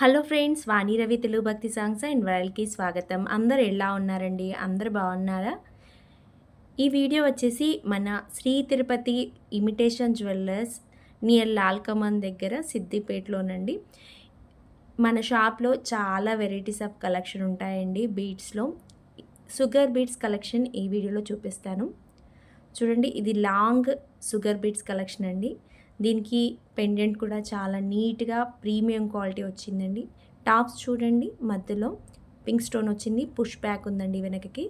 Hello friends Vani Ravi Telugu భక్తి songs and వరల్డ్కి స్వాగతం. అందరు ఎలా ఉన్నారండి? అందరు బాగున్నారా? ఈ వీడియో వచ్చేసి మన Shri Tirupati imitation jewellers near Lal Kaman దగ్గర సిద్దిపేటలోనండి. మన షాప్లో చాలా వెరైటీస్ ఆఫ్ కలెక్షన్ ఉంటాయండి బీడ్స్లో షుగర్ బీడ్స్ కలెక్షన్ ఈ వీడియోలో చూపిస్తాను. చూడండి ఇది లాంగ్ షుగర్ బీడ్స్ కలెక్షన్ అండి. దీనికి పెండెంట్ కూడా చాలా నీట్గా ప్రీమియం క్వాలిటీ వచ్చిందండి. టాప్స్ చూడండి మధ్యలో పింక్ స్టోన్ వచ్చింది పుష్ బ్యాక్ ఉందండి వెనకకి.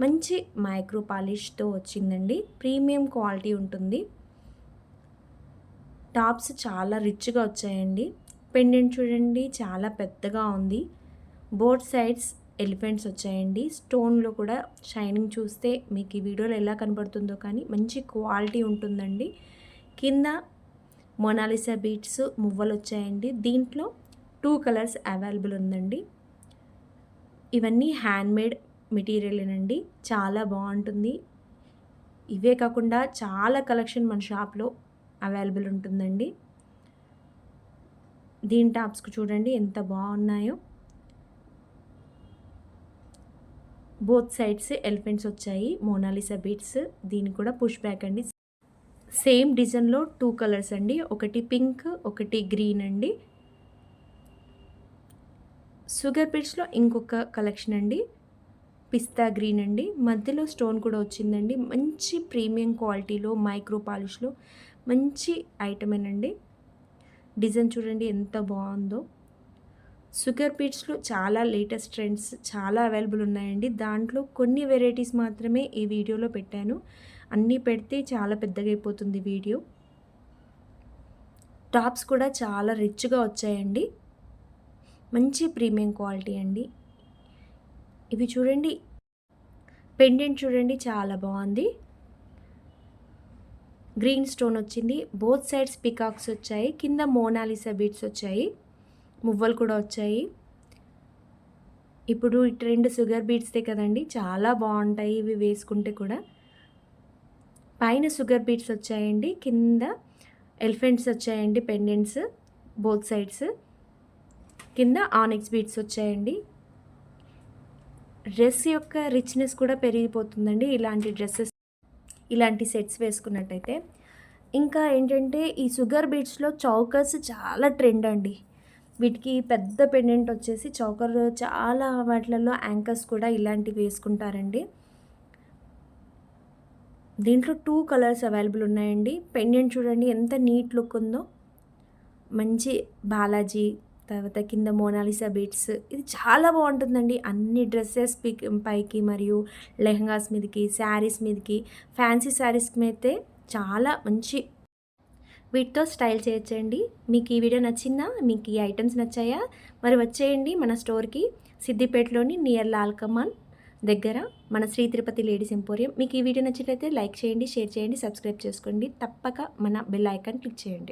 మంచి మైక్రో పాలిష్తో వచ్చిందండి. ప్రీమియం క్వాలిటీ ఉంటుంది. టాప్స్ చాలా రిచ్గా వచ్చాయండి. పెండెంట్ చూడండి చాలా పెద్దగా ఉంది. బోత్ సైడ్స్ ఎలిఫెంట్స్ వచ్చాయండి. స్టోన్లో కూడా షైనింగ్ చూస్తే మీకు ఈ వీడియోలో ఎలా కనబడుతుందో కానీ మంచి క్వాలిటీ ఉంటుందండి. కింద మొనాలిసా బీట్స్ మువ్వలు వచ్చాయండి దీంట్లో టూ కలర్స్ అవైలబుల్ ఉందండి. ఇవన్నీ హ్యాండ్మేడ్ మెటీరియలేనండి చాలా బాగుంటుంది. ఇవే కాకుండా చాలా కలెక్షన్ మన షాప్లో అవైలబుల్ ఉంటుందండి. దీని టాప్స్కు చూడండి ఎంత బాగున్నాయో. బోత్ సైడ్స్ ఎలిఫెంట్స్ వచ్చాయి. మోనాలిసా బీట్స్ దీని కూడా పుష్ బ్యాక్ అండి. సేమ్ డిజైన్లో టూ కలర్స్ అండి. ఒకటి పింక్ ఒకటి గ్రీన్ అండి. షుగర్ పిట్స్లో ఇంకొక కలెక్షన్ అండి. పిస్తా గ్రీన్ అండి. మధ్యలో స్టోన్ కూడా వచ్చిందండి. మంచి ప్రీమియం క్వాలిటీలో మైక్రో పాలిష్లో మంచి ఐటమేనండి. డిజైన్ చూడండి ఎంత బాగుందో. షుగర్ పీట్స్లో చాలా లేటెస్ట్ ట్రెండ్స్ చాలా అవైలబుల్ ఉన్నాయండి. దాంట్లో కొన్ని వెరైటీస్ మాత్రమే ఈ వీడియోలో పెట్టాను. అన్నీ పెడితే చాలా పెద్దగా అయిపోతుంది వీడియో. టాప్స్ కూడా చాలా రిచ్గా వచ్చాయండి. మంచి ప్రీమియం క్వాలిటీ అండి. ఇవి చూడండి. పెండెంట్ చూడండి చాలా బాగుంది. గ్రీన్ స్టోన్ వచ్చింది. బోత్ సైడ్స్ పికాక్స్ వచ్చాయి. కింద మోనాలిసా బీట్స్ వచ్చాయి. మువ్వలు కూడా వచ్చాయి. ఇప్పుడు ఈ ట్రెండ్ షుగర్ బీట్స్తే కదండి. చాలా బాగుంటాయి ఇవి వేసుకుంటే కూడా. పైన షుగర్ బీట్స్ వచ్చాయండి కింద ఎలిఫెంట్స్ వచ్చాయండి పెండెంట్స్ బోత్ సైడ్స్. కింద ఆనిక్స్ బీట్స్ వచ్చాయండి. డ్రెస్ యొక్క రిచ్నెస్ కూడా పెరిగిపోతుందండి ఇలాంటి డ్రెస్సెస్ ఇలాంటి సెట్స్ వేసుకున్నట్టయితే. ఇంకా ఏంటంటే ఈ షుగర్ బీట్స్లో చౌకర్స్ చాలా ట్రెండ్ అండి. వీటికి పెద్ద పెండెంట్ వచ్చేసి చౌకర్ చాలా వాటిలలో యాంకర్స్ కూడా ఇలాంటివి వేసుకుంటారండి. దీంట్లో టూ కలర్స్ అవైలబుల్ ఉన్నాయండి. పెండెంట్ చూడండి ఎంత నీట్ లుక్ ఉందో. మంచి బాలాజీ తర్వాత కింద మోనాలిసా బీట్స్. ఇది చాలా బాగుంటుందండి. అన్ని డ్రెస్సెస్ పైకి మరియు లెహంగాస్ మీదకి శారీస్ మీదకి ఫ్యాన్సీ శారీస్కి అయితే చాలా మంచి వీటితో స్టైల్ చేయొచ్చండి. మీకు ఈ వీడియో నచ్చిందా? మీకు ఈ ఐటమ్స్ నచ్చాయా? మరి వచ్చేయండి మన స్టోర్కి. సిద్దిపేటలోని నియర్ లాల్ కమాన్ దగ్గర మన శ్రీ తిరుపతి లేడీస్ ఎంపోరియం. మీకు ఈ వీడియో నచ్చినట్లయితే లైక్ చేయండి షేర్ చేయండి సబ్స్క్రైబ్ చేసుకోండి. తప్పక మన బెల్ ఐకాన్ క్లిక్ చేయండి.